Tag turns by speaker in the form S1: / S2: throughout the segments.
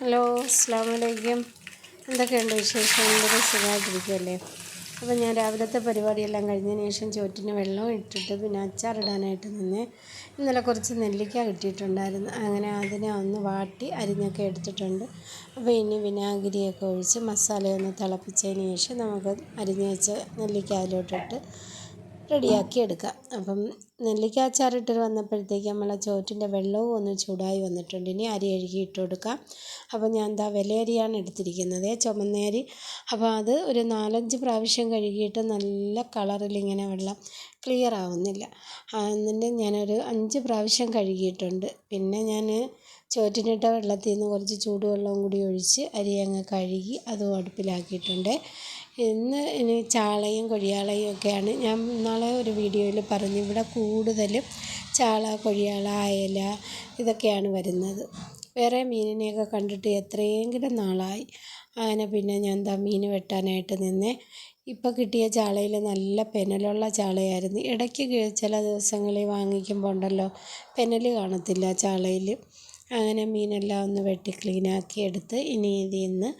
S1: Hello അസ്സാം വലൈക്കും എന്തൊക്കെയുണ്ട് വിശേഷം? എന്തൊക്കെ സുഖമായിട്ടിരിക്കുമല്ലേ അപ്പോൾ ഞാൻ രാവിലത്തെ പരിപാടിയെല്ലാം കഴിഞ്ഞതിന് ശേഷം ചോറ്റിന് വെള്ളം ഇട്ടിട്ട് പിന്നെ അച്ചാറിടാനായിട്ട് നിന്ന് ഇന്നലെ കുറച്ച് നെല്ലിക്ക കിട്ടിയിട്ടുണ്ടായിരുന്നു. അങ്ങനെ അതിനെ ഒന്ന് വാട്ടി അരിഞ്ഞൊക്കെ എടുത്തിട്ടുണ്ട്. അപ്പോൾ ഇനി വിനാഗിരിയൊക്കെ ഒഴിച്ച് മസാലയൊന്ന് തിളപ്പിച്ചതിന് ശേഷം നമുക്ക് അരിഞ്ഞ് വെച്ച് നെല്ലിക്ക അതിലോട്ടിട്ട് റെഡിയാക്കി എടുക്കാം. അപ്പം നെല്ലിക്ക അച്ചാറിട്ട് വന്നപ്പോഴത്തേക്ക് നമ്മളെ ചോറ്റിന്റെ വെള്ളവും ഒന്ന് ചൂടായി വന്നിട്ടുണ്ട്. ഇനി അരി കഴുകി ഇട്ട് കൊടുക്കാം. അപ്പോൾ ഞാൻ എന്താ വിലയരിയാണ് എടുത്തിരിക്കുന്നത്. ചുമന്ന അരി അപ്പോൾ അത് ഒരു നാലഞ്ച് പ്രാവശ്യം കഴുകിയിട്ട് നല്ല കളറിൽ ഇങ്ങനെ വെള്ളം ക്ലിയർ ആവുന്നില്ല. എന്നിട്ട് ഞാനൊരു അഞ്ച് പ്രാവശ്യം കഴുകിയിട്ടുണ്ട്. പിന്നെ ഞാൻ ചോറ്റിനിട്ട വെള്ളത്തിൽ നിന്ന് കുറച്ച് ചൂടുവെള്ളവും കൂടി ഒഴിച്ച് അരി അങ്ങ് കഴുകി അതും അടുപ്പിലാക്കിയിട്ടുണ്ട്. ഇന്ന് ഇനി ചാളയും കൊഴിയാളയും ഒക്കെയാണ്. ഞാൻ നാളെ ഒരു വീഡിയോയിൽ പറഞ്ഞു. ഇവിടെ കൂടുതലും ചാള കൊഴിയാള അയല ഇതൊക്കെയാണ് വരുന്നത്. വേറെ മീനിനെയൊക്കെ കണ്ടിട്ട് എത്രയെങ്കിലും നാളായി. അങ്ങനെ പിന്നെ ഞാൻ എന്താ മീൻ വെട്ടാനായിട്ട് നിന്നേ. ഇപ്പോൾ കിട്ടിയ ചാളയിൽ നല്ല പെനലുള്ള ചാളയായിരുന്നു. ഇടയ്ക്ക് ചില ദിവസങ്ങളിൽ വാങ്ങിക്കുമ്പോൾ ഉണ്ടല്ലോ പെനൽ കാണത്തില്ല ചാളയിൽ. അങ്ങനെ മീനെല്ലാം ഒന്ന് വെട്ടി ക്ലീനാക്കി എടുത്ത് ഇനി ഇതിൽ നിന്ന്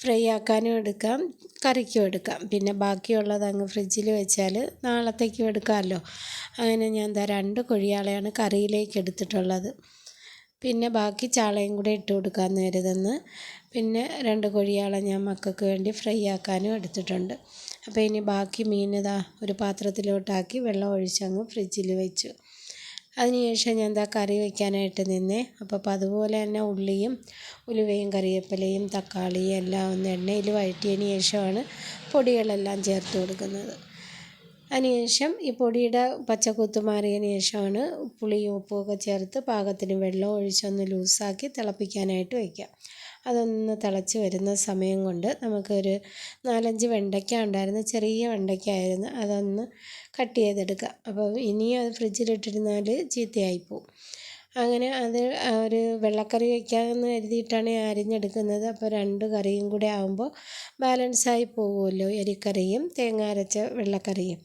S1: ഫ്രൈ ആക്കാനും എടുക്കാം കറിക്കും എടുക്കാം. പിന്നെ ബാക്കിയുള്ളത് അങ്ങ് ഫ്രിഡ്ജിൽ വെച്ചാൽ നാളത്തേക്കും എടുക്കാമല്ലോ. അങ്ങനെ ഞാൻ എന്താ രണ്ട് കൊഴിയാളെയാണ് കറിയിലേക്ക് എടുത്തിട്ടുള്ളത്. പിന്നെ ബാക്കി ചാളയും കൂടെ ഇട്ട് കൊടുക്കാമെന്ന് കരുതുന്നു. പിന്നെ രണ്ട് കൊഴിയാള ഞാൻ മക്കൾക്ക് വേണ്ടി ഫ്രൈ ആക്കാനും എടുത്തിട്ടുണ്ട്. അപ്പോൾ ഇനി ബാക്കി മീൻ ഇതാ ഒരു പാത്രത്തിലോട്ടാക്കി വെള്ളം ഒഴിച്ചങ്ങ് ഫ്രിഡ്ജിൽ വെച്ചു. അതിനുശേഷം ഞാൻ എന്താ കറി വയ്ക്കാനായിട്ട് നിന്നേ. അപ്പോൾ അതുപോലെ തന്നെ ഉള്ളിയും ഉലുവയും കറിവേപ്പിലയും തക്കാളിയും എല്ലാം ഒന്ന് എണ്ണയിൽ വഴറ്റിയതിന് ശേഷമാണ് പൊടികളെല്ലാം ചേർത്ത് കൊടുക്കുന്നത്. അതിനുശേഷം ഈ പൊടിയുടെ പച്ചക്കുത്ത് മാറിയതിന് ശേഷമാണ് പുളിയും ഉപ്പുമൊക്കെ ചേർത്ത് പാകത്തിന് വെള്ളം ഒഴിച്ചൊന്ന് ലൂസാക്കി തിളപ്പിക്കാനായിട്ട് വയ്ക്കുക അതൊന്ന് തിളച്ച് വരുന്ന സമയം കൊണ്ട് നമുക്കൊരു നാലഞ്ച് വെണ്ടയ്ക്ക ഉണ്ടായിരുന്നു ചെറിയ വെണ്ടയ്ക്ക അതൊന്ന് കട്ട് ചെയ്തെടുക്കുക. അപ്പോൾ ഇനിയും അത് ഫ്രിഡ്ജിലിട്ടിരുന്നാൽ ചീത്തയായിപ്പോവും. അങ്ങനെ അത് ഒരു വെള്ളക്കറി വയ്ക്കാമെന്ന് കരുതിയിട്ടാണ് അരിഞ്ഞെടുക്കുന്നത്. അപ്പോൾ രണ്ട് കറിയും കൂടെ ആകുമ്പോൾ ബാലൻസായി പോകുമല്ലോ എരിക്കറിയും തേങ്ങ അരച്ച വെള്ളക്കറിയും.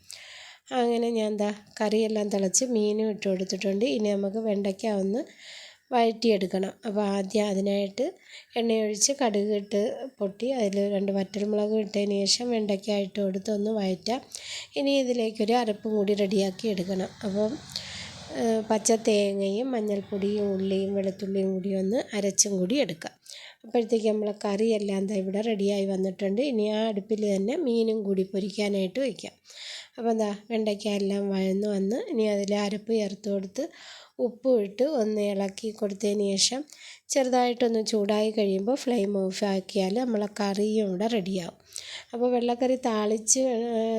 S1: അങ്ങനെ ഞാൻ എന്താ കറിയെല്ലാം തിളച്ച് മീനും ഇട്ട് കൊടുത്തിട്ടുണ്ട്. ഇനി നമുക്ക് വെണ്ടയ്ക്ക ഒന്ന് വഴറ്റിയെടുക്കണം. അപ്പോൾ ആദ്യം അതിനായിട്ട് എണ്ണയൊഴിച്ച് കടുക് ഇട്ട് പൊട്ടി അതിൽ രണ്ട് വറ്റൽമുളക് ഇട്ടതിന് ശേഷം വെണ്ടയ്ക്ക ഇട്ട് ഒന്ന് വഴറ്റാം. ഇനി ഇതിലേക്കൊരു അരപ്പും കൂടി റെഡിയാക്കി എടുക്കണം. അപ്പം പച്ച തേങ്ങയും മഞ്ഞൾപ്പൊടിയും ഉള്ളിയും വെളുത്തുള്ളിയും കൂടി ഒന്ന് അരച്ചും കൂടി എടുക്കാം. അപ്പോഴത്തേക്ക് നമ്മളെ കറിയെല്ലാം ദാ ഇവിടെ റെഡിയായി വന്നിട്ടുണ്ട്. ഇനി ആ അടുപ്പിൽ തന്നെ മീനും കൂടി പൊരിക്കാനായിട്ട് വയ്ക്കാം. അപ്പോൾ എന്താ വെണ്ടയ്ക്ക എല്ലാം വഴന്ന് വന്ന് ഇനി അതിൽ അരപ്പ് ചേർത്ത് കൊടുത്ത് ഉപ്പും ഇട്ട് ഒന്ന് ഇളക്കി കൊടുത്തതിന് ശേഷം ചെറുതായിട്ടൊന്ന് ചൂടായി കഴിയുമ്പോൾ ഫ്ലെയിം ഓഫ് ആക്കിയാൽ നമ്മളെ കറിയും ഇവിടെ റെഡിയാവും. അപ്പോൾ വെള്ളക്കറി താളിച്ച്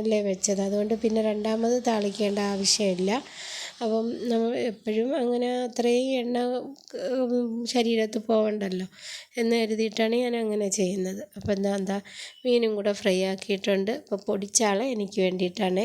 S1: അല്ലേ വെച്ചത്. അതുകൊണ്ട് പിന്നെ രണ്ടാമത് താളിക്കേണ്ട ആവശ്യമില്ല. അപ്പം നമ്മൾ എപ്പോഴും അങ്ങനെ അത്രയും എണ്ണ ശരീരത്ത് പോകണ്ടല്ലോ എന്ന് കരുതിയിട്ടാണ് ഞാൻ അങ്ങനെ ചെയ്യുന്നത്. അപ്പം എന്താ എന്താ മീനും കൂടെ ഫ്രൈ ആക്കിയിട്ടുണ്ട്. അപ്പോൾ പൊടിച്ചാളെ എനിക്ക് വേണ്ടിയിട്ടാണ്